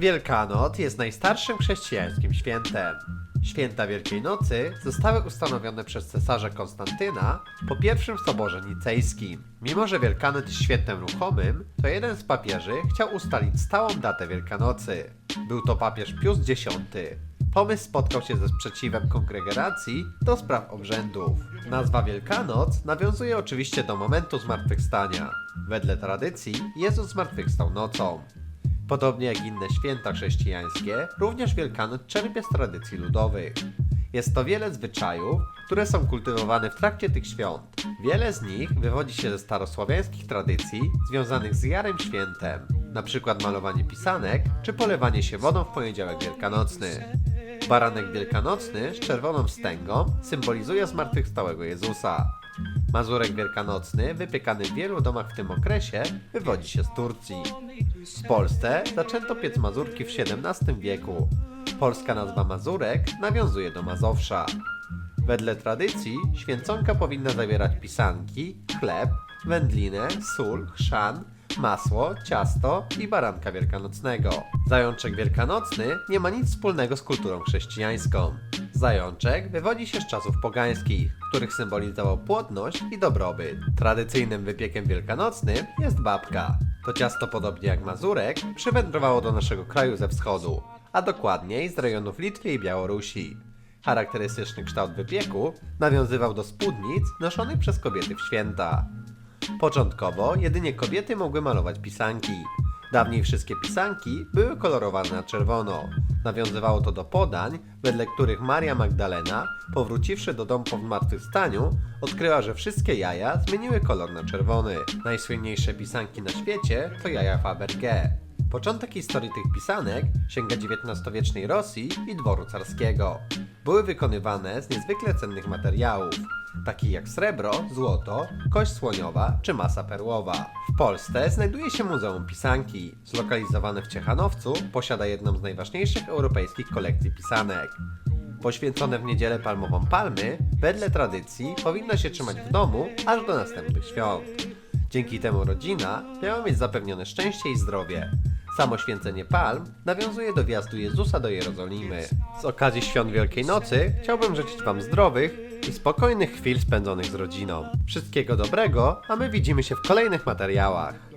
Wielkanoc jest najstarszym chrześcijańskim świętem. Święta Wielkiej Nocy zostały ustanowione przez cesarza Konstantyna po pierwszym soborze nicejskim. Mimo, że Wielkanoc jest świętem ruchomym, to jeden z papieży chciał ustalić stałą datę Wielkanocy. Był to papież Pius X. Pomysł spotkał się ze sprzeciwem kongregacji do spraw obrzędów. Nazwa Wielkanoc nawiązuje oczywiście do momentu zmartwychwstania. Wedle tradycji Jezus zmartwychwstał nocą. Podobnie jak inne święta chrześcijańskie, również Wielkanoc czerpie z tradycji ludowych. Jest to wiele zwyczajów, które są kultywowane w trakcie tych świąt. Wiele z nich wywodzi się ze starosławiańskich tradycji związanych z Jarem Świętem, przykład malowanie pisanek czy polewanie się wodą w poniedziałek wielkanocny. Baranek wielkanocny z czerwoną wstęgą symbolizuje zmartwychwstałego Jezusa. Mazurek wielkanocny, wypiekany w wielu domach w tym okresie, wywodzi się z Turcji. W Polsce zaczęto piec mazurki w XVII wieku. Polska nazwa mazurek nawiązuje do Mazowsza. Wedle tradycji święconka powinna zawierać pisanki, chleb, wędlinę, sól, chrzan, masło, ciasto i baranka wielkanocnego. Zajączek wielkanocny nie ma nic wspólnego z kulturą chrześcijańską. Zajączek wywodzi się z czasów pogańskich, których symbolizował płodność i dobrobyt. Tradycyjnym wypiekiem wielkanocnym jest babka. To ciasto, podobnie jak mazurek, przywędrowało do naszego kraju ze wschodu, a dokładniej z rejonów Litwy i Białorusi. Charakterystyczny kształt wypieku nawiązywał do spódnic noszonych przez kobiety w święta. Początkowo jedynie kobiety mogły malować pisanki. Dawniej wszystkie pisanki były kolorowane na czerwono. Nawiązywało to do podań, wedle których Maria Magdalena, powróciwszy do domu po zmartwychwstaniu, odkryła, że wszystkie jaja zmieniły kolor na czerwony. Najsłynniejsze pisanki na świecie to jaja Fabergé. Początek historii tych pisanek sięga XIX-wiecznej Rosji i dworu carskiego. Były wykonywane z niezwykle cennych materiałów, takich jak srebro, złoto, kość słoniowa czy masa perłowa. W Polsce znajduje się Muzeum Pisanki, zlokalizowane w Ciechanowcu, posiada jedną z najważniejszych europejskich kolekcji pisanek. Poświęcone w niedzielę palmową palmy, wedle tradycji powinno się trzymać w domu aż do następnych świąt. Dzięki temu rodzina miała mieć zapewnione szczęście i zdrowie. Samo święcenie palm nawiązuje do wjazdu Jezusa do Jerozolimy. Z okazji świąt Wielkiej Nocy chciałbym życzyć Wam zdrowych i spokojnych chwil spędzonych z rodziną. Wszystkiego dobrego, a my widzimy się w kolejnych materiałach.